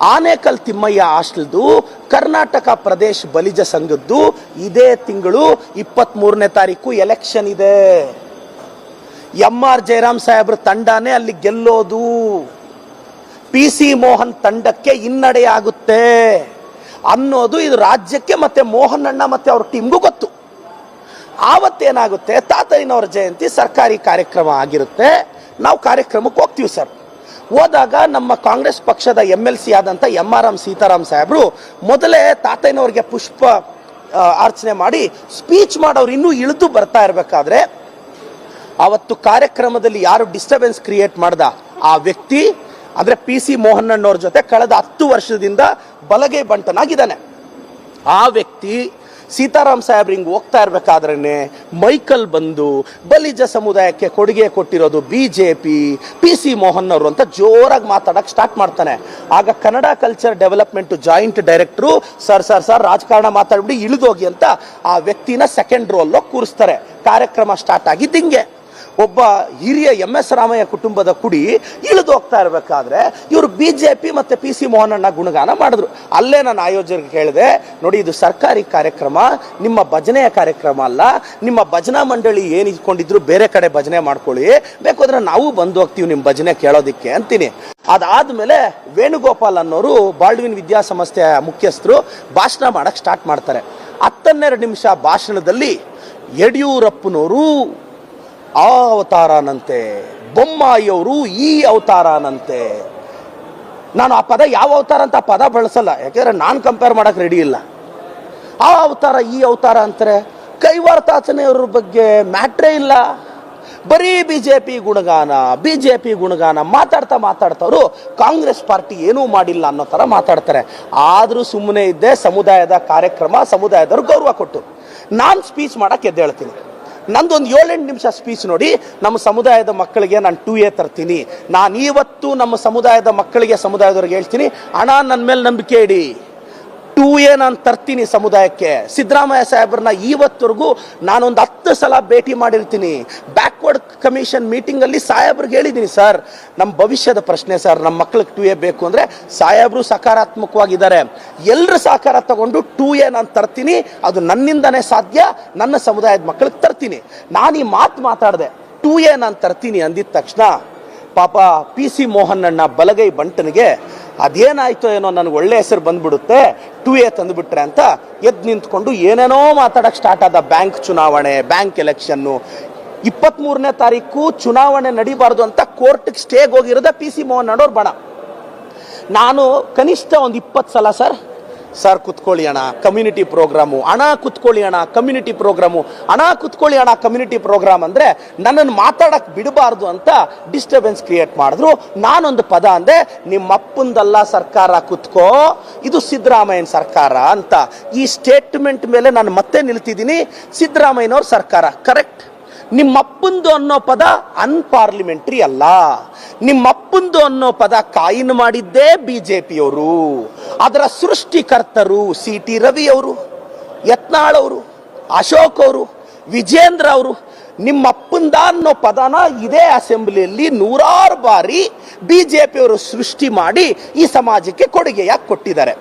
ಆನೇಕಲ್ ತಿಮ್ಮಯ್ಯ ಹಾಸ್ಟೆಲ್ದು, ಕರ್ನಾಟಕ ಪ್ರದೇಶ ಬಲಿಜ ಸಂಘದ್ದು ಇದೇ ತಿಂಗಳು ಇಪ್ಪತ್ತ್ ಮೂರನೇ ತಾರೀಕು ಎಲೆಕ್ಷನ್ ಇದೆ. ಎಂ ಆರ್ ಜಯರಾಮ್ ಸಾಹೇಬ್ರ ತಂಡನೇ ಅಲ್ಲಿ ಗೆಲ್ಲೋದು. ಪಿ ಸಿ ಮೋಹನ್ ತಂಡಕ್ಕೆ ಹಿನ್ನಡೆ ಆಗುತ್ತೆ. ಅನ್ನೋದು ಇದು ರಾಜ್ಯಕ್ಕೆ ಮತ್ತೆ ಮೋಹನ್ ಅಣ್ಣ ಮತ್ತೆ ಅವ್ರ ಟೀಮ್ಗೂ ಗೊತ್ತು. ಆವತ್ತೇನಾಗುತ್ತೆ? ತಾತಯ್ಯನವರ ಜಯಂತಿ ಸರ್ಕಾರಿ ಕಾರ್ಯಕ್ರಮ ಆಗಿರುತ್ತೆ. ನಾವು ಕಾರ್ಯಕ್ರಮಕ್ಕೆ ಹೋಗ್ತೀವಿ ಸರ್. ಹೋದಾಗ ನಮ್ಮ ಕಾಂಗ್ರೆಸ್ ಪಕ್ಷದ ಎಂ ಎಲ್ ಸಿ ಆದಂಥ ಎಂ ಆರ್ ಎಂ ಸೀತಾರಾಮ್ ಸಾಹೇಬರು ಮೊದಲೇ ತಾತಯ್ಯನವ್ರಿಗೆ ಪುಷ್ಪ ಅರ್ಚನೆ ಮಾಡಿ ಸ್ಪೀಚ್ ಮಾಡೋರು ಇನ್ನೂ ಇಳಿದು ಬರ್ತಾ ಇರಬೇಕಾದ್ರೆ ಅವತ್ತು ಕಾರ್ಯಕ್ರಮದಲ್ಲಿ ಯಾರು ಡಿಸ್ಟರ್ಬೆನ್ಸ್ ಕ್ರಿಯೇಟ್ ಮಾಡ್ದ ಆ ವ್ಯಕ್ತಿ, ಅಂದ್ರೆ ಪಿ ಸಿ ಮೋಹನ್ ಅಣ್ಣವ್ರ ಜೊತೆ ಕಳೆದ ಹತ್ತು ವರ್ಷದಿಂದ ಬಲಗೈ ಬಂಟನಾಗಿದ್ದಾನೆ. ಆ ವ್ಯಕ್ತಿ ಸೀತಾರಾಮ್ ಸಾಹೇಬ್ರು ಹಿಂಗೆ ಹೋಗ್ತಾ ಇರ್ಬೇಕಾದ್ರೇನೆ ಮೈಕಲ್ ಬಂದು ಬಲಿಜ ಸಮುದಾಯಕ್ಕೆ ಕೊಡುಗೆ ಕೊಟ್ಟಿರೋದು B J P P C Mohan ಅವರು ಅಂತ ಜೋರಾಗಿ ಮಾತಾಡಕ್ಕೆ ಸ್ಟಾರ್ಟ್ ಮಾಡ್ತಾನೆ. ಆಗ Kannada culture development joint director sir sir sir ರಾಜಕಾರಣ ಮಾತಾಡ್ಬಿಟ್ಟು ಇಳಿದೋಗಿ ಅಂತ ಆ ವ್ಯಕ್ತಿನ ಸೆಕೆಂಡ್ ರೋಲ್ಲೋ ಕೂರಿಸ್ತಾರೆ. ಕಾರ್ಯಕ್ರಮ ಸ್ಟಾರ್ಟ್ ಆಗಿದ್ದು ಹಿಂಗೆ. ಒಬ್ಬ ಹಿರಿಯ ಎಂ ಎಸ್ ರಾಮಯ್ಯ ಕುಟುಂಬದ ಕುಡಿ ಇಳಿದು ಹೋಗ್ತಾ ಇರಬೇಕಾದ್ರೆ ಇವರು ಬಿ ಜೆ ಪಿ ಮತ್ತು ಪಿ ಸಿ ಮೋಹನಣ್ಣ ಗುಣಗಾನ ಮಾಡಿದ್ರು. ಅಲ್ಲೇ ನಾನು ಆಯೋಜಕರಿಗೆ ಹೇಳಿದೆ, ನೋಡಿ ಇದು ಸರ್ಕಾರಿ ಕಾರ್ಯಕ್ರಮ, ನಿಮ್ಮ ಭಜನೆಯ ಕಾರ್ಯಕ್ರಮ ಅಲ್ಲ, ನಿಮ್ಮ ಭಜನಾ ಮಂಡಳಿ ಏನು ಇಟ್ಕೊಂಡಿದ್ರು ಬೇರೆ ಕಡೆ ಭಜನೆ ಮಾಡ್ಕೊಳ್ಳಿ, ಬೇಕಾದ್ರೆ ನಾವು ಬಂದು ಹೋಗ್ತೀವಿ ನಿಮ್ಮ ಭಜನೆ ಕೇಳೋದಿಕ್ಕೆ ಅಂತೀನಿ. ಅದಾದಮೇಲೆ ವೇಣುಗೋಪಾಲ್ ಅನ್ನೋರು ಬಾಲ್ಡ್ವಿನ್ ವಿದ್ಯಾಸಂಸ್ಥೆಯ ಮುಖ್ಯಸ್ಥರು ಭಾಷಣ ಮಾಡೋಕ್ಕೆ ಸ್ಟಾರ್ಟ್ ಮಾಡ್ತಾರೆ. ಹತ್ತನ್ನೆರಡು ನಿಮಿಷ ಭಾಷಣದಲ್ಲಿ ಯಡಿಯೂರಪ್ಪನವರು ಆ ಅವತಾರನಂತೆ, ಬೊಮ್ಮಾಯಿಯವರು ಈ ಅವತಾರನಂತೆ. ನಾನು ಆ ಪದ ಯಾವ ಅವತಾರ ಅಂತ ಪದ ಬಳಸಲ್ಲ, ಯಾಕೆಂದ್ರೆ ನಾನು ಕಂಪೇರ್ ಮಾಡಕ್ ರೆಡಿ ಇಲ್ಲ. ಆ ಅವತಾರ, ಈ ಅವತಾರ ಅಂತಾರೆ ಕೈವಾರ್ತಾಚನೆಯವ್ರ ಬಗ್ಗೆ ಮ್ಯಾಟ್ರೇ ಇಲ್ಲ. ಬರೀ ಬಿ ಜೆ ಪಿ ಗುಣಗಾನ ಬಿ ಜೆ ಪಿ ಗುಣಗಾನ ಮಾತಾಡ್ತಾ ಮಾತಾಡ್ತವರು ಕಾಂಗ್ರೆಸ್ ಪಾರ್ಟಿ ಏನೂ ಮಾಡಿಲ್ಲ ಅನ್ನೋ ಥರ ಮಾತಾಡ್ತಾರೆ. ಆದರೂ ಸುಮ್ಮನೆ ಇದ್ದೆ ಸಮುದಾಯದ ಕಾರ್ಯಕ್ರಮ, ಸಮುದಾಯದವ್ರು ಗೌರವ ಕೊಟ್ಟು. ನಾನು ಸ್ಪೀಚ್ ಮಾಡಕ್ಕೆ ಎದ್ದೇಳ್ತೀನಿ. ನಂದೊಂದು ಏಳೆಂಟು ನಿಮಿಷ ಸ್ಪೀಚ್ ನೋಡಿ, ನಮ್ಮ ಸಮುದಾಯದ ಮಕ್ಕಳಿಗೆ ನಾನು ಟೂ ಎ ತರ್ತೀನಿ. ನಾನು ಇವತ್ತು ನಮ್ಮ ಸಮುದಾಯದ ಮಕ್ಕಳಿಗೆ, ಸಮುದಾಯದವ್ರಿಗೆ ಹೇಳ್ತೀನಿ ಹಣ ನನ್ನ ಮೇಲೆ ನಂಬಿಕೆ ಇಡಿ. ಟೂ ಎ ನಾನು ತರ್ತೀನಿ ಸಮುದಾಯಕ್ಕೆ. ಸಿದ್ದರಾಮಯ್ಯ ಸಾಹೇಬ್ರನ್ನ ಇವತ್ತರೆಗೂ ನಾನೊಂದು ಹತ್ತು ಸಲ ಭೇಟಿ ಮಾಡಿರ್ತೀನಿ. ಬ್ಯಾಕ್ವರ್ಡ್ ಕಮಿಷನ್ ಮೀಟಿಂಗಲ್ಲಿ ಸಾಹೇಬ್ರಿಗೆ ಹೇಳಿದ್ದೀನಿ, ಸರ್ ನಮ್ಮ ಭವಿಷ್ಯದ ಪ್ರಶ್ನೆ, ಸರ್ ನಮ್ಮ ಮಕ್ಳಿಗೆ ಟೂ ಎ ಬೇಕು ಅಂದರೆ ಸಾಹೇಬ್ರು ಸಕಾರಾತ್ಮಕವಾಗಿದ್ದಾರೆ. ಎಲ್ಲರೂ ಸಹಕಾರ ತಗೊಂಡು ಟೂ ಎ ನಾನು ತರ್ತೀನಿ. ಅದು ನನ್ನಿಂದನೇ ಸಾಧ್ಯ, ನನ್ನ ಸಮುದಾಯದ ಮಕ್ಕಳಿಗೆ ತರ್ತೀನಿ. ನಾನು ಈ ಮಾತು ಮಾತಾಡಿದೆ, ಟೂ ಎ ನಾನು ತರ್ತೀನಿ ಅಂದಿದ ತಕ್ಷಣ ಪಾಪ ಪಿ ಸಿ ಮೋಹನ್ ಅಣ್ಣ ಬಲಗೈ ಬಂಟನಿಗೆ ಅದೇನಾಯ್ತೋ ಏನೋ ನನಗೆ ಒಳ್ಳೆ ಹೆಸರು ಬಂದ್ಬಿಡುತ್ತೆ ಟು ಎ ತಂದುಬಿಟ್ರೆ ಅಂತ ಎದ್ದು ನಿಂತ್ಕೊಂಡು ಏನೇನೋ ಮಾತಾಡಕ್ಕೆ ಸ್ಟಾರ್ಟ್ ಆದ ಬ್ಯಾಂಕ್ ಚುನಾವಣೆ ಬ್ಯಾಂಕ್ ಎಲೆಕ್ಷನ್ನು ಇಪ್ಪತ್ತ್ಮೂರನೇ ತಾರೀಕು ಚುನಾವಣೆ ನಡಿಬಾರ್ದು ಅಂತ ಕೋರ್ಟ್ಗೆ ಸ್ಟೇಗೆ ಹೋಗಿರೋದ ಪಿ ಸಿ ಮೋಹನ್ ನಾಡೋರು ಬಣ. ನಾನು ಕನಿಷ್ಠ ಒಂದು ಇಪ್ಪತ್ತು ಸಲ ಸರ್ ಸರ್ ಕುತ್ಕೊಳ್ಳಿ ಅಣ್ಣ ಕಮ್ಯುನಿಟಿ ಪ್ರೋಗ್ರಾಮು ಹಣ ಕುತ್ಕೊಳ್ಳಿ ಅಣ್ಣ ಕಮ್ಯುನಿಟಿ ಪ್ರೋಗ್ರಾಮು ಹಣ ಕುತ್ಕೊಳ್ಳಿ ಅಣ್ಣ ಕಮ್ಯುನಿಟಿ ಪ್ರೋಗ್ರಾಮ್ ಅಂದರೆ ನನ್ನನ್ನು ಮಾತಾಡಕ್ಕೆ ಬಿಡಬಾರ್ದು ಅಂತ ಡಿಸ್ಟರ್ಬೆನ್ಸ್ ಕ್ರಿಯೇಟ್ ಮಾಡಿದ್ರು. ನಾನೊಂದು ಪದ ಅಂದೆ ನಿಮ್ಮ ಅಪ್ಪಂದಲ್ಲ ಸರ್ಕಾರ ಕುತ್ಕೋ, ಇದು ಸಿದ್ದರಾಮಯ್ಯನ ಸರ್ಕಾರ ಅಂತ. ಈ ಸ್ಟೇಟ್ಮೆಂಟ್ ಮೇಲೆ ನಾನು ಮತ್ತೆ ನಿಲ್ತಿದ್ದೀನಿ. ಸಿದ್ದರಾಮಯ್ಯನವ್ರ ಸರ್ಕಾರ ಕರೆಕ್ಟ್ ನಿಮ್ಮಪ್ಪಂದು ಅನ್ನೋ ಪದ ಅನ್ಪಾರ್ಲಿಮೆಂಟ್ರಿ ಅಲ್ಲ. ನಿಮ್ಮಪ್ಪಂದು ಅನ್ನೋ ಪದ ಕಾಯಿನ್ ಮಾಡಿದ್ದೇ ಬಿ ಜೆ ಪಿಯವರು ಅದರ ಸೃಷ್ಟಿಕರ್ತರು ಸಿ ಟಿ ರವಿ ಅವರು ಯತ್ನಾಳ್ ಅವರು, ಅಶೋಕ್ ಅವರು, ವಿಜೇಂದ್ರ ಅವರು, ನಿಮ್ಮಪ್ಪಂದ ಅನ್ನೋ ಪದನ ಇದೇ ಅಸೆಂಬ್ಲಿಯಲ್ಲಿ ನೂರಾರು ಬಾರಿ ಬಿ ಜೆ ಪಿಯವರು ಸೃಷ್ಟಿ ಮಾಡಿ ಈ ಸಮಾಜಕ್ಕೆ ಕೊಡುಗೆಯಾಗಿ ಕೊಟ್ಟಿದ್ದಾರೆ.